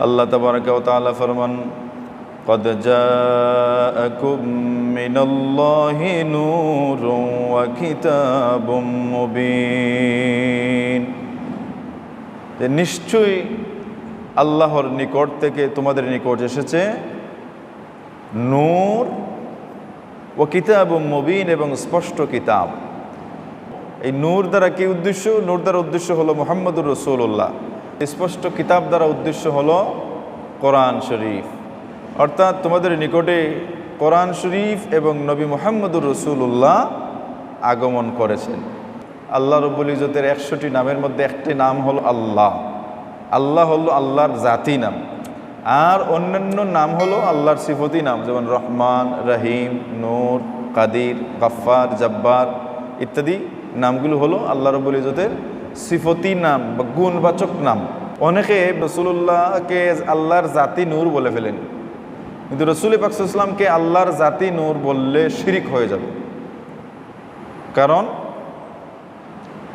আল্লাহ তবরক তাআলা ফরমান قد جاءكم من الله نور وكتاب مبين যে নিশ্চয়ই আল্লাহর নিকট থেকে তোমাদের নিকট এসেছে নূর ও কিতাব মবিন এবং স্পষ্ট কিতাব এই নূর দ্বারা কি উদ্দেশ্য নূর দ্বারা উদ্দেশ্য হলো মোহাম্মদুর রসুল্লাহ স্পষ্ট কিতাব দ্বারা উদ্দেশ্য হল কোরআন শরীফ। অর্থাৎ তোমাদের নিকটে কোরআন শরীফ এবং নবী মোহাম্মদুর রসুল্লাহ আগমন করেছেন। আল্লাহ রব্বুল ইজতের একশোটি নামের মধ্যে একটি নাম হলো আল্লাহ। আল্লাহ হল আল্লাহর জাতি নাম। আর অন্যান্য নাম হলো আল্লাহর সিফতি নাম, যেমন রহমান, রহিম, নূর, কাদির গফার জব্বার ইত্যাদি নামগুলো হলো আল্লাহ রবুল ইজতের সিফতি নাম বা গুণবাচক নাম। অনেকে রসুল্লাহকে আল্লাহর জাতি নূর বলে ফেলেন। কিন্তু রসুল পাকসাল্লামকে আল্লাহর জাতি নূর বললে শিরিক হয়ে যাবে। কারণ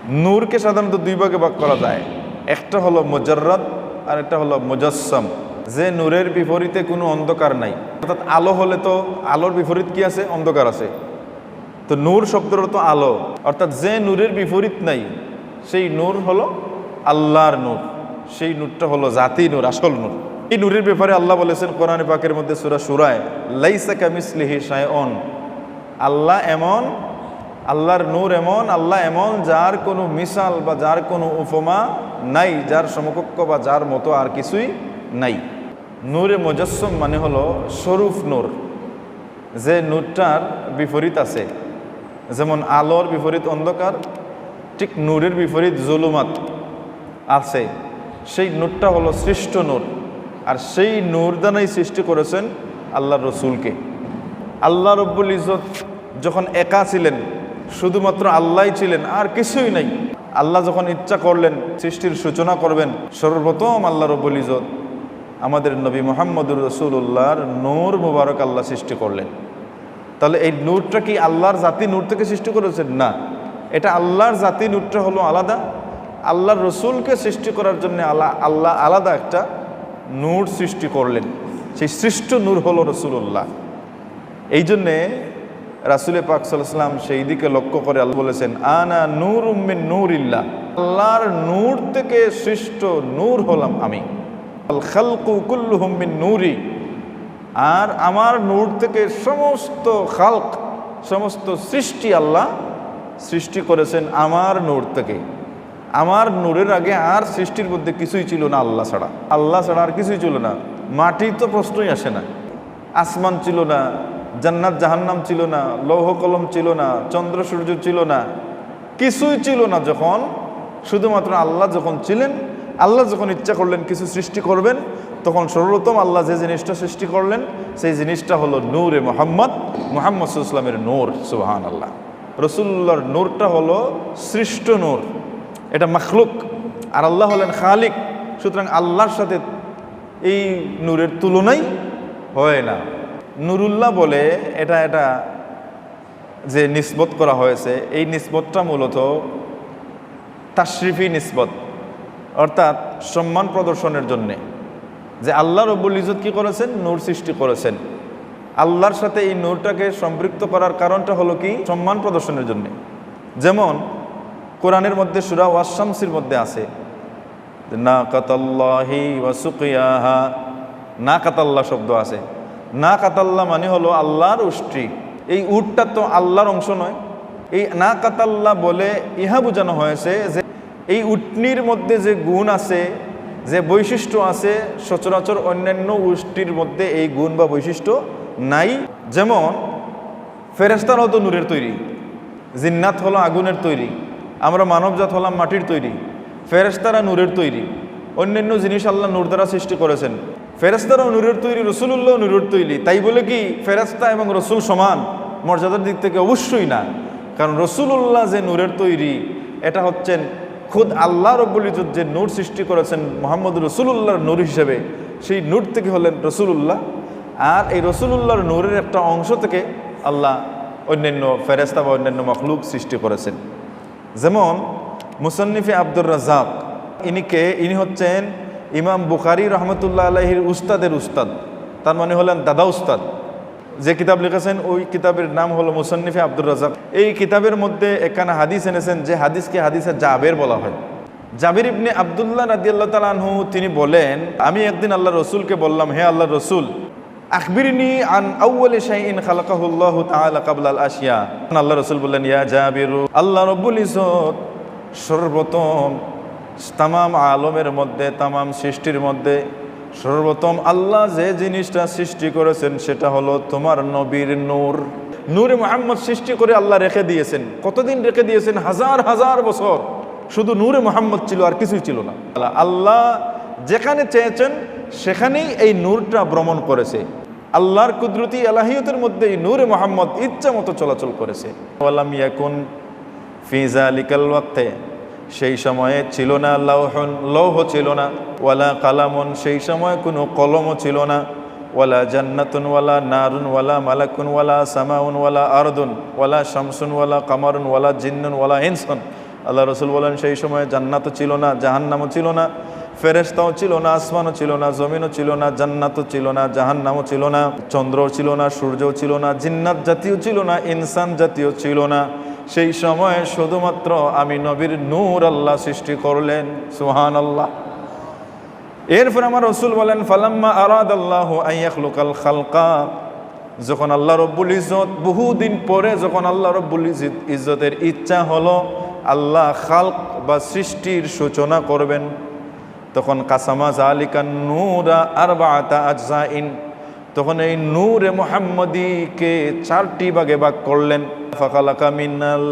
নূরকে সাধারণত দুই ভাগে ভাগ করা যায়। একটা হলো মুজাররদ আর একটা হলো মুজাসম যে নূরের বিপরীতে কোনো অন্ধকার নাই। অর্থাৎ আলো হলে তো আলোর বিপরীত কি আছে? অন্ধকার আছে। তো নূর শব্দের তো আলো। অর্থাৎ যে নূরের বিপরীত নাই, সেই নূর হলো আল্লাহর নূর। সেই নূরটা হলো জাতি নূর, আসল নূর। এই নূরের ব্যাপারে আল্লাহ বলেছেন, কোরআন পাকের মধ্যে সুরা সুরায়, লাইসা কামিসলিহি শায়ন আল্লাহ এমন, আল্লাহর নূর এমন, আল্লাহ এমন যার কোনো মিসাল বা যার কোনো উপমা নাই, যার সমকক্ষ বা যার মতো আর কিছুই নাই। নূরে মুজাসম মানে হলো স্বরূপ নূর। যে নূরটার বিপরীত আছে, যেমন আলোর বিপরীত অন্ধকার, ঠিক নূরের বিপরীত জুলুমাত আছে। সেই নূরটা হলো সৃষ্ট নূর। আর সেই নূর সৃষ্টি করেছেন আল্লাহ রসুলকে। আল্লাহ রব্বুল ইজত যখন একা ছিলেন, শুধুমাত্র আল্লাহ ছিলেন, আর কিছুই নাই, আল্লাহ যখন ইচ্ছা করলেন, সৃষ্টির সূচনা করবেন, সর্বপ্রথম আল্লাহ রব্বুল ইজত আমাদের নবী মোহাম্মদুর রসুল্লাহর নূর মুবারক আল্লাহ সৃষ্টি করলেন। তাহলে এই নূরটা কি আল্লাহর জাতি নূর থেকে সৃষ্টি করেছেন? না। এটা আল্লাহর জাতি নূরটা হলো আলাদা আল্লাহর রসুলকে সৃষ্টি করার জন্য আল্লাহ আল্লাহ আলাদা একটা নূর সৃষ্টি করলেন। সেই সৃষ্ট নূর হলো রসুল্লাহ এই জন্যে রাসুলে পাক সাল্লাম সেই দিকে লক্ষ্য করে আল্লাহ বলেছেন, আনা নূর উম্মিন নূর ইল্লা আল্লাহর নূর থেকে সৃষ্ট নূর হলাম আমি। আল খালকু কুল্লুহুম মিন নূরি। আর আমার নূর থেকে সমস্ত খালক, সমস্ত সৃষ্টি আল্লাহ সৃষ্টি করেছেন আমার নূর থেকে। আমার নূরের আগে আর সৃষ্টির মধ্যে কিছুই ছিল না আল্লাহ ছাড়া। আল্লাহ ছাড়া আর কিছুই ছিল না। মাটি তো প্রশ্নই আসে না। আসমান ছিল না, জান্নাত জাহান্নাম ছিল না, লৌহ কলম ছিল না, চন্দ্র সূর্য ছিল না, কিছুই ছিল না যখন, শুধুমাত্র আল্লাহ যখন ছিলেন, আল্লাহ যখন ইচ্ছা করলেন কিছু সৃষ্টি করবেন, তখন সর্বপ্রথম আল্লাহ যে জিনিসটা সৃষ্টি করলেন, সেই জিনিসটা হলো নূরে মোহাম্মদ মোহাম্মদ ইসলামের নূর সুবাহান আল্লাহ রসুল্লার নূরটা হলো সৃষ্ট নূর। এটা মখলুক। আর আল্লাহ হলেন খালিক। সুতরাং আল্লাহর সাথে এই নূরের তুলনাই হয় না। নুরুল্লাহ বলে, এটা এটা যে নিসবত করা হয়েছে, এই নিসবতটা মূলত তাশরিফি নিসবত, অর্থাৎ সম্মান প্রদর্শনের জন্যে। যে আল্লাহ রব্বুল ইজত কী করেছেন? নূর সৃষ্টি করেছেন। আল্লাহর সাথে এই নূরটাকে সম্পৃক্ত করার কারণটা হলো কি? সম্মান প্রদর্শনের জন্যে। যেমন কোরআনের মধ্যে, সুরা ওয়াশামসির মধ্যে আছে না কাতাল্লাহি ওয়াসুকিয়াহা না কাতাল্লাহ শব্দ আছে। না কাতাল্লাহ মানে হলো আল্লাহর উষ্টি এই উটটা তো আল্লাহর অংশ নয়। এই না কাতাল্লাহ বলে ইহা বোঝানো হয়েছে যে এই উটনির মধ্যে যে গুণ আছে, যে বৈশিষ্ট্য আছে, সচরাচর অন্যান্য উষ্টির মধ্যে এই গুণ বা বৈশিষ্ট্য নাই। যেমন ফেরেস্তার হতো নূরের তৈরি, জিন্নাত হলো আগুনের তৈরি। আমরা মানবজাত হলাম মাটির তৈরি ফেরেস্তারা নূরের তৈরি, অন্যান্য জিনিস আল্লাহ নূর দ্বারা সৃষ্টি করেছেন। ফেরেস্তারাও নূরের তৈরি রসুল্লাহ নূরের তৈরি। তাই বলে কি ফেরেস্তা এবং রসুল সমান? মর্যাদার দিক থেকে অবশ্যই না। কারণ রসুল্লাহ যে নূরের তৈরি, এটা হচ্ছেন খুদ আল্লাহ রব্বুল যে নূর সৃষ্টি করেছেন মোহাম্মদ রসুল্লাহর নূর হিসেবে, সেই নূর থেকে হলেন রসুল্লাহ আর এই রসুল্লাহর নূরের একটা অংশ থেকে আল্লাহ অন্যান্য ফেরেস্তা বা অন্যান্য মখলুক সৃষ্টি করেছেন। যেমন মুসন্নিফে আব্দুর রাজাক ইনিকে, ইনি হচ্ছেন ইমাম বুখারি রহমতুল্লাহ আলহির উস্তাদের উস্তাদ। তার মানে হলেন দাদা উস্তাদ। যে কিতাব লিখেছেন, ওই কিতাবের নাম হলো মুসন্নিফে আব্দুর রাজাক এই কিতাবের মধ্যে এখানে হাদিস এনেছেন, যে হাদিসকে হাদিসে জাবের বলা হয়। জাবির ইবনে আবদুল্লাহ রাদিয়াল্লাহ তালানহু তিনি বলেন, আমি একদিন আল্লাহ রসুলকে বললাম, হে আল্লাহ রসুল আখবিরনি আন আউ্বালি শাইইন খালাকাহুল্লাহু তাআলা ক্বাবলা আল আশিয়া আল্লাহ রসুল বললেন, ইয়া জাবিরু, আল্লাহ রব্বুল ইজ্জত সর্বপ্রথম তামাম আলমের মধ্যে, তামাম সৃষ্টির মধ্যে সর্বপ্রথম আল্লাহ যে জিনিসটা সৃষ্টি করেছেন, সেটা হলো তোমার নবীর নূর। নূরে মোহাম্মদ সৃষ্টি করে আল্লাহ রেখে দিয়েছেন। কতদিন রেখে দিয়েছেন? হাজার হাজার বছর। শুধু নূরে মোহাম্মদ ছিল আর কিছুই ছিল না। আল্লাহ যেখানে চেয়েছেন সেখানেই এই নূরটা ভ্রমণ করেছে। আল্লাহর কুদরতি আলাহিয়তের মধ্যে এই নূরে মোহাম্মদ ইচ্ছা মতো চলাচল করেছে। ফিজা সেই সময়ে ছিল না লৌহন লৌহ ছিল না, ওয়ালা কালামন, সেই সময় কোনো কলমও ছিল না, ওয়ালা জান্নাতুন, ওয়ালা নারুন, ওয়ালা মালাকুন, ওয়ালা সামাউন, ওয়ালা আরদুন, ওয়ালা শামসুন, ওয়ালা কামারুন, ওয়ালা জিন্নুন, ওয়ালা ইনসন। আল্লাহ রসুল বলেন, সেই সময় জান্নাতও ছিল না, জাহান্নামও ছিল না ফেরেস্তাও ছিল না, আসমানও ছিল না, জমিনও ছিল না, জান্নাতও ছিল না, জাহান্নামও ছিল না, চন্দ্রও ছিল না, সূর্যও ছিল না, জিন্নাত জাতীয় ছিল না, ইনসান জাতীয় ছিল না। সেই সময়ে শুধুমাত্র আমি নবীর নূর আল্লাহ সৃষ্টি করলেন সুহান আল্লাহ এরপর আমার রসুল বলেন, ফালাম্মা আরাদ আল্লাহ আইয়াখলুকাল খালকা। যখন আল্লাহ রব্বুল ইজত বহুদিন পরে যখন আল্লাহ রব্বুল ইজ্জত- ইজ্জতের ইচ্ছা হলো, আল্লাহ খালক বা সৃষ্টির সূচনা করবেন। তখন কাসামা জালিকা নূরা আর বাতা আজজাইন। তখন এই নূরে মোহাম্মদীকে চারটি ভাগে ভাগ করলেন। মিনাল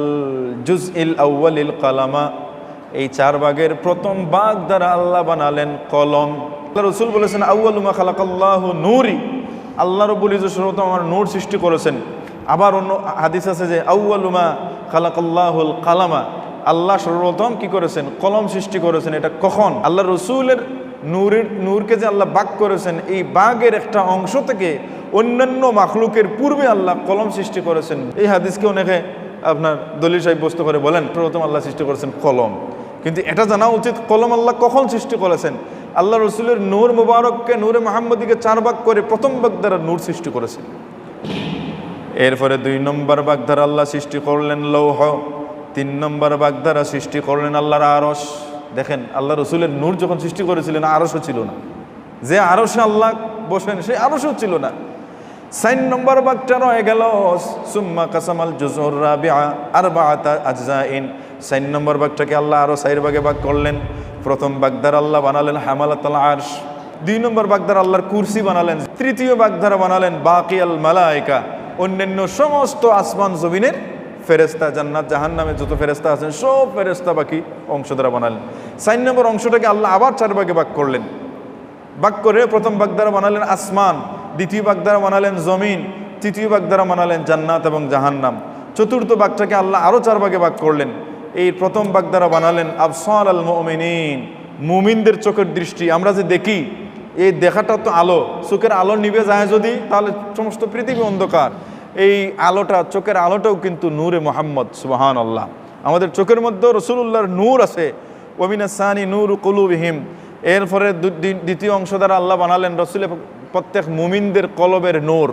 জুজ ইল কালামা। এই চার ভাগের প্রথম বাঘ দ্বারা আল্লাহ বানালেন কলম। রসুল বলেছেন আউ্বালুমা খালাকাল্লাহ নূরি। আল্লাহ রব্বুল ইজত আমার নূর সৃষ্টি করেছেন। আবার অন্য হাদিস আছে যে আউ্বালুমা খালাকাল্লাহুল কালামা। আল্লাহ সর্বপ্রথম কি করেছেন? কলম সৃষ্টি করেছেন। এটা কখন? আল্লাহ রসুলের নূরের, নূরকে যে আল্লাহ বাগ করেছেন, এই বাঘের একটা অংশ থেকে অন্যান্য মাখলুকের পূর্বে আল্লাহ কলম সৃষ্টি করেছেন। এই হাদিসকে অনেকে আপনার দলিল সাহেব বস্তু করে বলেন প্রথম আল্লাহ সৃষ্টি করেছেন কলম। কিন্তু এটা জানা উচিত, কলম আল্লাহ কখন সৃষ্টি করেছেন? আল্লাহ রসুলের নূর মুবারককে, নূরে মাহমদিকে চার ভাগ করে প্রথম ভাগ দ্বারা নূর সৃষ্টি করেছেন। এরপরে দুই নম্বর বাগধারা আল্লাহ সৃষ্টি করলেন লৌহ। তিন নম্বর বাগদারা সৃষ্টি করলেন আল্লাহর আরস দেখেন, আল্লাহ রসুলের নূর যখন সৃষ্টি করেছিলেন আরসও ছিল না। যে আরসে আল্লাহ বসেন সে আরসও ছিল না। সাইন নম্বর বাগটা রয়ে গেল, সুম্মা কাসামাল জুজুর রাবিআ আর বাআতা আজজাইন। সাইন নম্বর বাগটাকে আল্লাহ আরও সাইর বাগে বাগ করলেন। প্রথম বাগদার আল্লাহ বানালেন হামালাতাল আরশ। দুই নম্বর বাগদার আল্লাহর কুরসি বানালেন। তৃতীয় বাগধারা বানালেন বাকি আল মালায়কা। অন্যান্য সমস্ত আসমান জমিনের ফেরেস্তা জান্নাত, জাহান্নামে যত ফেরেস্তা আছেন, সব ফেরেস্তা বাকি অংশ দ্বারা বানালেন। সাইন নম্বর অংশটাকে আল্লাহ আবার চার ভাগে ভাগ করলেন। ভাগ করে প্রথম বাগদারা বানালেন আসমান, দ্বিতীয় বাগদারা বানালেন জমিন, তৃতীয় বাগদারা বানালেন জান্নাত এবং জাহান্নাম। চতুর্থ বাগটাকে আল্লাহ আরও চার ভাগে ভাগ করলেন। এই প্রথম বাগদারা বানালেন আফসান আল মমিনিন, মুমিনদের চোখের দৃষ্টি। আমরা যে দেখি, এই দেখাটা তো আলো। চোখের আলো নিবে যায় যদি, তাহলে সমস্ত পৃথিবী অন্ধকার। এই আলোটা, চোখের আলোটাও কিন্তু নূরে মোহাম্মদ সুবাহান আল্লাহ আমাদের চোখের মধ্যেও রসুল্লাহর নূর আছে। ওমিনা সানি নূর কুলুবিহিম। এরপরে দ্বিতীয় অংশ দ্বারা আল্লাহ বানালেন রসুলের প্রত্যেক মুমিনদের কলবের নূর।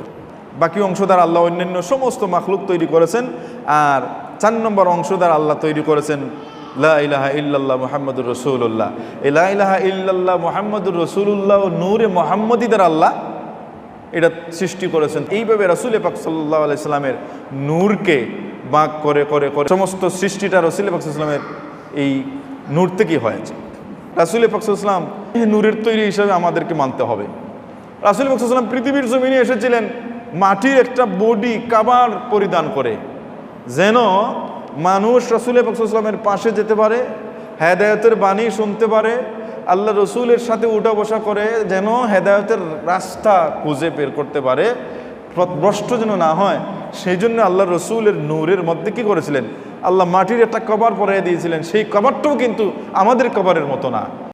বাকি অংশ দ্বারা আল্লাহ অন্যান্য সমস্ত মাখলুক তৈরি করেছেন। আর চার নম্বর অংশ দ্বারা আল্লাহ তৈরি করেছেন, লা ইলাহা ইল্লাল্লাহ মুহাম্মদুর রসুল্লাহ এই লা ইলাহা ইল্লাল্লাহ মুহাম্মদুর রসুল্লাহ নূরে মোহাম্মদী দ্বারা আল্লাহ এটা সৃষ্টি করেছেন। এইভাবে রাসুল পাক সাল্লাহ আলাইসাল্লামের নূরকে বাঁক করে করে করে সমস্ত সৃষ্টিটা রসুল পাক সাল্লামের এই নূর থেকেই হয়েছে। রাসুল পাকসাল্লাম এই নূরের তৈরি হিসাবে আমাদেরকে মানতে হবে। রাসুল পাকসাল্লাম পৃথিবীর জমিনে এসেছিলেন, মাটির একটা বডি কাবার পরিধান করে। যেন মানুষ রসুল পাকসাল্লামের পাশে যেতে পারে, হেদায়তের বাণী শুনতে পারে আল্লাহ রসুলের সাথে উঠা বসা করে যেন হেদায়তের রাস্তা খুঁজে বের করতে পারে ভ্রষ্ট যেন না হয়, সেই জন্য আল্লাহ রসুলের নূরের মধ্যে কি করেছিলেন? আল্লাহ মাটির একটা কভার পরাই দিয়েছিলেন। সেই কভারটাও কিন্তু আমাদের কভারের মতো না।